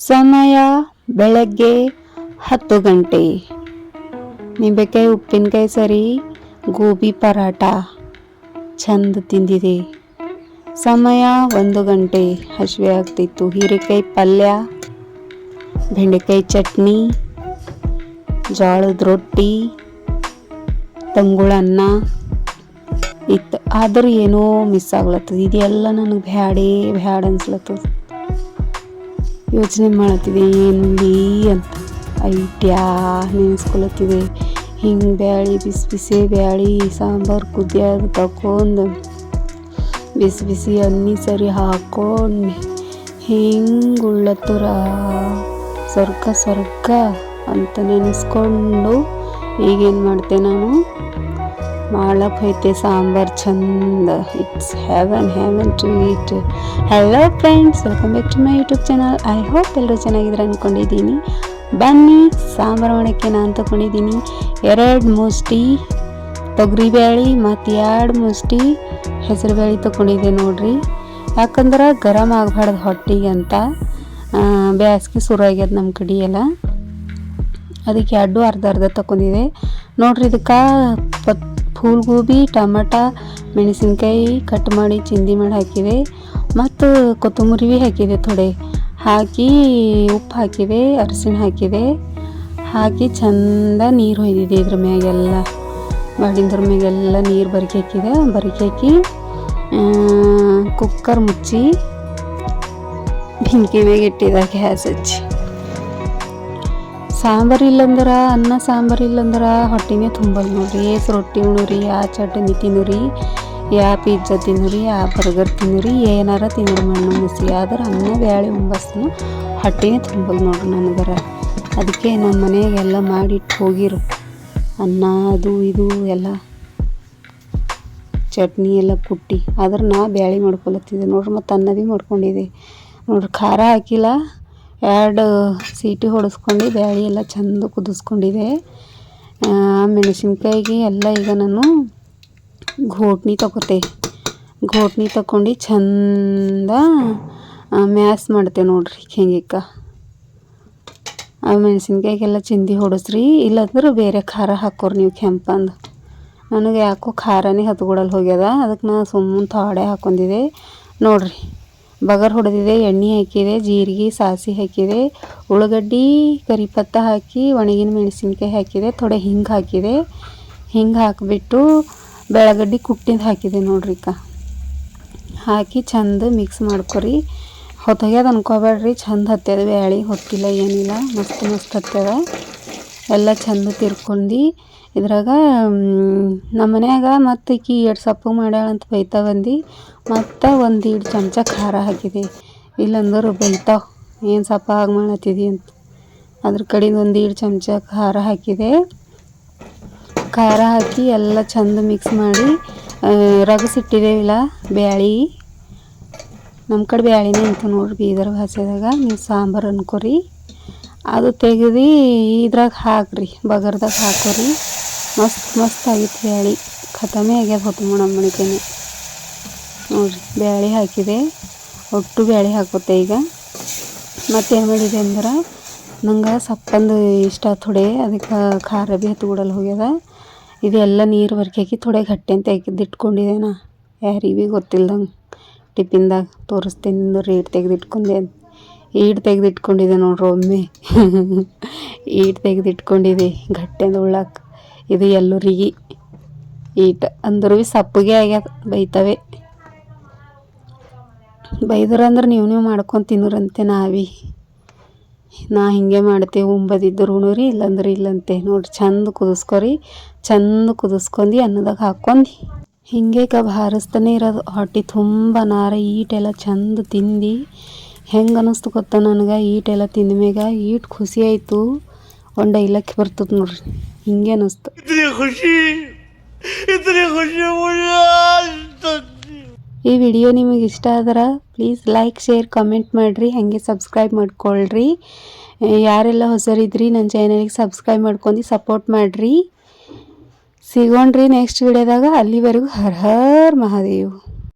ಸಮಯ ಬೆಳಗ್ಗೆ ಹತ್ತು ಗಂಟೆ. ನಿಂಬೆಕಾಯಿ, ಉಪ್ಪಿನಕಾಯಿ ಸರಿ, ಗೋಬಿ ಪರಾಟ ಚಂದ ತಿಂದಿದೆ. ಸಮಯ ಒಂದು ಗಂಟೆ, ಹಸಿವೆ ಆಗ್ತಿತ್ತು. ಹೀರೆಕಾಯಿ ಪಲ್ಯ, ಬೆಂಡೆಕಾಯಿ ಚಟ್ನಿ, ಜೋಳದ ರೊಟ್ಟಿ, ತಂಗುಳ ಅನ್ನ ಇತ್ತು. ಆದರೂ ಏನೋ ಮಿಸ್ ಆಗ್ಲತ್ತದ. ಇದೆಲ್ಲ ನನಗೆ ಬ್ಯಾಡೇ ಬ್ಯಾಡ ಅನ್ಸ್ಲತ್ತದ. ಯೋಚನೆ ಮಾಡತ್ತಿದೆ ಏನ್ಲಿ ಅಂತ ಐಟ್ಯಾ ನೆನೆಸ್ಕೊಳತ್ತಿದೆ ಹಿಂಗೆ ಬ್ಯಾಳಿ, ಬಿಸಿ ಬಿಸಿ ಬ್ಯಾಳಿ, ಸಾಂಬಾರು ಕುದಿಯೋದು ತಗೊಂಡು ಬಿಸಿ ಬಿಸಿ ಅನ್ನಿ ಸರಿ ಹಾಕೊಂಡು ಹಿಂಗೆ ಉಳ್ಳತ್ತುರ. ಸ್ವರ್ಗ ಸ್ವರ್ಗ ಅಂತ ನೆನೆಸ್ಕೊಂಡು ಈಗೇನು ಮಾಡ್ತೆ ನಾನು? ಮಾಡಕ್ಕೆ ಸಾಂಬಾರು ಚಂದ. It's heaven heaven to eat hello friends welcome back to my YouTube channel I hope ಎಲ್ಲರೂ ಚೆನ್ನಾಗಿದ್ರೆ ಅಂದ್ಕೊಂಡಿದ್ದೀನಿ ಬನ್ನಿ, ಸಾಂಬಾರು ಮಾಡೋಕ್ಕೆ ನಾನು ತಗೊಂಡಿದ್ದೀನಿ ಎರಡು ಮುಷ್ಟಿ ತೊಗರಿಬೇಳೆ ಮತ್ತು ಎರಡು ಮುಷ್ಟಿ ಹೆಸರುಬೇಳೆ ತೊಗೊಂಡಿದ್ದೆ ನೋಡ್ರಿ. ಯಾಕಂದ್ರೆ ಗರಮ್ ಆಗಬಾರ್ದು ಹೊಟ್ಟಿಗೆ ಅಂತ. ಬ್ಯಾಸ್ಗೆ ಶುರು ಆಗ್ಯದ ನಮ್ಮ ಕಡೆ ಎಲ್ಲ. ಅದಕ್ಕೆ ಎರಡು ಅರ್ಧ ಅರ್ಧ ತಗೊಂಡಿದೆ ನೋಡ್ರಿ, ಇದಕ್ಕೆ ಪತ್ ಫೂಲ್ ಗೋಬಿ ಟಮಾಟ, ಮೆಣಸಿನ್ಕಾಯಿ ಕಟ್ ಮಾಡಿ ಚಿಂದಿ ಮಾಡಿ ಹಾಕಿದೆ ಮತ್ತು ಕೊತ್ತಂಬರಿ ಭೀ ಹಾಕಿದೆ ಥೊಡೆ ಹಾಕಿ ಉಪ್ಪು ಹಾಕಿದೆ ಅರಸಿನ ಹಾಕಿದೆ ಹಾಕಿ ಚಂದ ನೀರು ಹೊಯ್ದಿದೆ ಇದ್ರ ಮ್ಯಾಗೆಲ್ಲ. ಮಾಡಿದ್ರ ಮ್ಯಾಗೆಲ್ಲ ನೀರು ಬರಿಕೆ ಹಾಕಿದೆ. ಬರಿಕೆ ಹಾಕಿ ಕುಕ್ಕರ್ ಮುಚ್ಚಿ, ಬೆಂಕಿ ಮ್ಯಾಗೆ ಇಟ್ಟಿದ್ದ ಗ್ಯಾಸ್ ಸಾಂಬಾರು ಇಲ್ಲಂದ್ರೆ, ಅನ್ನ ಸಾಂಬಾರು ಇಲ್ಲಂದ್ರೆ ಹೊಟ್ಟೆನೇ ತುಂಬಲ್ ನೋಡ್ರಿ. ಏಸ್ ರೊಟ್ಟಿ ಉಣ್ಣುರಿ ಯಾ ಚಟ್ನಿ ತಿನ್ನುರಿ, ಯಾ ಪಿಜ್ಜಾ ತಿನ್ನುರಿ, ಯಾ ಬರ್ಗರ್ ತಿನ್ನುರಿ, ಏನಾರ ತಿನ್ನುರಿ ಮಣ್ಣು ಮುಸಿ ಆದ್ರೆ ಅನ್ನ, ಬ್ಯಾಳೆ, ಉಂಬಸ್ನು ಹೊಟ್ಟೆನೇ ತುಂಬಲ್ ನೋಡ್ರಿ ನನಗರ. ಅದಕ್ಕೆ ನಮ್ಮ ಮನೆಗೆಲ್ಲ ಮಾಡಿಟ್ಟು ಹೋಗಿರು. ಅನ್ನ, ಅದು, ಇದು, ಎಲ್ಲ ಚಟ್ನಿ ಎಲ್ಲ ಕುಟ್ಟಿ. ಆದ್ರೆ ನಾ ಬ್ಯಾಳಿ ಮಾಡ್ಕೊಳತ್ತಿದ್ದೆ ನೋಡ್ರಿ, ಮತ್ತು ಅನ್ನ ಭೀ ಮಾಡ್ಕೊಂಡಿದ್ದೆ. ನೋಡ್ರಿ, ಖಾರ ಹಾಕಿಲ್ಲ. ಎರಡು ಸೀಟಿ ಹೊಡೆಸ್ಕೊಂಡು ಬ್ಯಾಳಿ ಎಲ್ಲ ಚಂದ ಕುದಿಸ್ಕೊಂಡಿದೆ. ಮೆಣಸಿನ್ಕಾಯಿಗೆ ಎಲ್ಲ ಈಗ ನಾನು ಘೋಟ್ನಿ ತಗೋತೆ. ಘೋಟ್ನಿ ತಗೊಂಡು ಚಂದ ಮ್ಯಾಸ್ ಮಾಡ್ತೆ ನೋಡ್ರಿ ಹೆಂಗಿಕ್ಕ ಆ, ಮೆಣಸಿನ್ಕಾಯಿಗೆಲ್ಲ ಚಿಂದಿ ಹೊಡೆಸ್ರಿ, ಇಲ್ಲಾಂದ್ರೆ ಬೇರೆ ಖಾರ ಹಾಕೋರಿ ನೀವು ಕೆಂಪಂದು. ನನಗೆ ಯಾಕೋ ಖಾರನೇ ಹತ್ಕೊಡಲ್ಲ ಹೋಗ್ಯದ, ಅದಕ್ಕೆ ನಾನು ಸುಮ್ಮನೆ ಥೋಡೆ ಹಾಕೊಂಡಿದೆ ನೋಡ್ರಿ. ಬಗರ್ ಹೊಡೆದಿದೆ, ಎಣ್ಣೆ ಹಾಕಿದೆ, ಜೀರಿಗೆ ಸಾಸಿ ಹಾಕಿದೆ ಉಳ್ಳಾಗಡ್ಡಿ ಕರಿಪತ್ತ ಹಾಕಿ, ಒಣಗಿನ ಮೆಣಸಿನ್ಕಾಯಿ ಹಾಕಿದೆ, ಥೊಡೆ ಹಿಂಗೆ ಹಾಕಿದೆ. ಹಿಂಗೆ ಹಾಕಿಬಿಟ್ಟು ಬೆಳಗಡ್ಡಿ ಕುಟ್ಟಿದ್ದು ಹಾಕಿದೆ ನೋಡ್ರಿ ಅಕ್ಕ. ಹಾಕಿ ಚಂದ ಮಿಕ್ಸ್ ಮಾಡ್ಕೊರಿ. ಹೊತ್ತೊಗ್ಯದ ಅನ್ಕೋಬೇಡ್ರಿ, ಚಂದ ಹತ್ತದ ಬ್ಯಾಳಿ ಹೊತ್ತಿಲ್ಲ ಏನಿಲ್ಲ, ಮಸ್ತ್ ಮಸ್ತ್ ಹತ್ಯದ. ಎಲ್ಲ ಚಂದ ತಿರ್ಕೊಂಡು, ಇದ್ರಾಗ ನಮ್ಮ ಮನ್ಯಾಗ ಮತ್ತು ಈಕಿ ಎರಡು ಸಪ್ಪಗೆ ಮಾಡ್ಯಾಳಂತ ಬೈತಾ ಬಂದು, ಮತ್ತು ಒಂದು ಎರಡು ಚಮಚ ಖಾರ ಹಾಕಿದೆ. ಇಲ್ಲಂದ್ರೆ ಬೈತಾವ ಏನು ಸಪ್ಪ ಹಾಗೆ ಮಾಡತ್ತಿದಿ ಅಂತ. ಅದ್ರ ಕಡಿಂದ ಒಂದು ಎರಡು ಚಮಚ ಖಾರ ಹಾಕಿದೆ. ಖಾರ ಹಾಕಿ ಎಲ್ಲ ಚಂದ ಮಿಕ್ಸ್ ಮಾಡಿ ರಗಸಿಟ್ಟಿದ್ದೇವಿಲ್ಲ ಬ್ಯಾಳಿ. ನಮ್ಮ ಕಡೆ ಬ್ಯಾಳಿನೇ ಅಂತ ನೋಡ್ರಿ ಬೀದರ್ ಭಾಷೆದಾಗ, ನೀವು ಸಾಂಬಾರು ಅನ್ಕೋರಿ. ಅದು ತೆಗೆದು ಇದ್ರಾಗ ಹಾಕ್ರಿ, ಬಗರ್ದಾಗ ಹಾಕೋರಿ. ಮಸ್ತ್ ಮಸ್ತ್ ಆಗಿತ್ತು ಬ್ಯಾಳಿ ಖತಮೇ ಆಗ್ಯದ ಹೊತ್ತು ಮಾಡಮ್ಮಣಿಕೆನೆ ನೋಡ್ರಿ, ಬ್ಯಾಳಿ ಹಾಕಿದೆ. ಒಟ್ಟು ಬ್ಯಾಳಿ ಹಾಕೋತೆ ಈಗ. ಮತ್ತೇನು ಮಾಡಿದೆ ಅಂದ್ರೆ, ನಂಗೆ ಸಪ್ಪಂದು ಇಷ್ಟ ಥೊಡೆ ಅದಕ್ಕೆ ಖಾರ ಭೀ ಹತ್ಕೊಡಲ್ಲ ಹೋಗ್ಯದ. ಇದೆಲ್ಲ ನೀರು ಬರ್ಕಾಕಿ ಥೊಡೆ ಗಟ್ಟಿ ಅಂತ ತೆಗೆದಿಟ್ಕೊಂಡಿದೆ ನಾ ಯಾರಿಗೆ ಭೀ ಟಿಫಿನ್ದಾಗ ತೋರಿಸ್ತೀನಿ ರೇಟ್ ತೆಗೆದಿಟ್ಕೊಂಡೆ ಅಂತ. ಈಟ್ ತೆಗೆದಿಟ್ಕೊಂಡಿದೆ ನೋಡ್ರಿ ಒಮ್ಮೆ. ಈಟ್ ತೆಗೆದಿಟ್ಕೊಂಡಿದೆ, ಗಟ್ಟೆಂದು ಉಳ್ಳಾಕ. ಇದು ಎಲ್ಲರಿಗೆ ಈಟ್ ಅಂದ್ರೂ ಭೀ ಸಪ್ಪಗೆ ಆಗ್ಯದ, ಬೈತವೆ. ಬೈದ್ರಂದ್ರೆ ನೀವು ನೀವು ಮಾಡ್ಕೊಂಡು ತಿನ್ನೋರಂತೆ ನಾವಿ. ನಾ ಹಿಂಗೆ ಮಾಡ್ತೇವೆ ಉಂಬದಿದ್ದರೂ ಉಣುರಿ ಇಲ್ಲಂದ್ರೆ ಇಲ್ಲಂತೆ. ನೋಡ್ರಿ ಚಂದ ಕುದಿಸ್ಕೊರಿ, ಚಂದ ಕುದಿಸ್ಕೊಂಡು, ಅನ್ನದಾಗ ಹಾಕ್ಕೊಂಡು. ಹಿಂಗೆ ಕಬ್ ಹಾರಿಸ್ತಾನೆ ಇರೋದು. ಹೊಟ್ಟೆ ತುಂಬ ನಾರ, ಈಟೆಲ್ಲ ಚಂದ ತಿಂದು. ಹೆಂಗೆ ಅನ್ನಿಸ್ತು ಗೊತ್ತ ನನಗೆ? ಈಟೆಲ್ಲ ತಿಂದ ಮ್ಯಾಗ ಈಟ್ ಖುಷಿ ಆಯಿತು. ಒಂದು ಇಲ್ಲಕ್ಕೆ ಬರ್ತದೆ ನೋಡ್ರಿ. ಹಿಂಗೆ ಅನ್ನಿಸ್ತು ಖುಷಿ ಈ ವಿಡಿಯೋ ನಿಮಗೆ ಇಷ್ಟ ಆದ್ರೆ ಪ್ಲೀಸ್ ಲೈಕ್ ಶೇರ್ ಕಮೆಂಟ್ ಮಾಡಿರಿ. ಹಾಗೆ ಸಬ್ಸ್ಕ್ರೈಬ್ ಮಾಡ್ಕೊಳ್ರಿ. ಯಾರೆಲ್ಲ ಹೊಸರಿದ್ರಿ ನನ್ನ ಚಾನಲಿಗೆ ಸಬ್ಸ್ಕ್ರೈಬ್ ಮಾಡ್ಕೊಂಡು ಸಪೋರ್ಟ್ ಮಾಡಿರಿ. ಸಿಗೋಣ್ರಿ ನೆಕ್ಸ್ಟ್ ವಿಡಿಯೋದಾಗ. ಅಲ್ಲಿವರೆಗೂ ಹರ್ ಹರ್ ಮಹಾದೇವ್.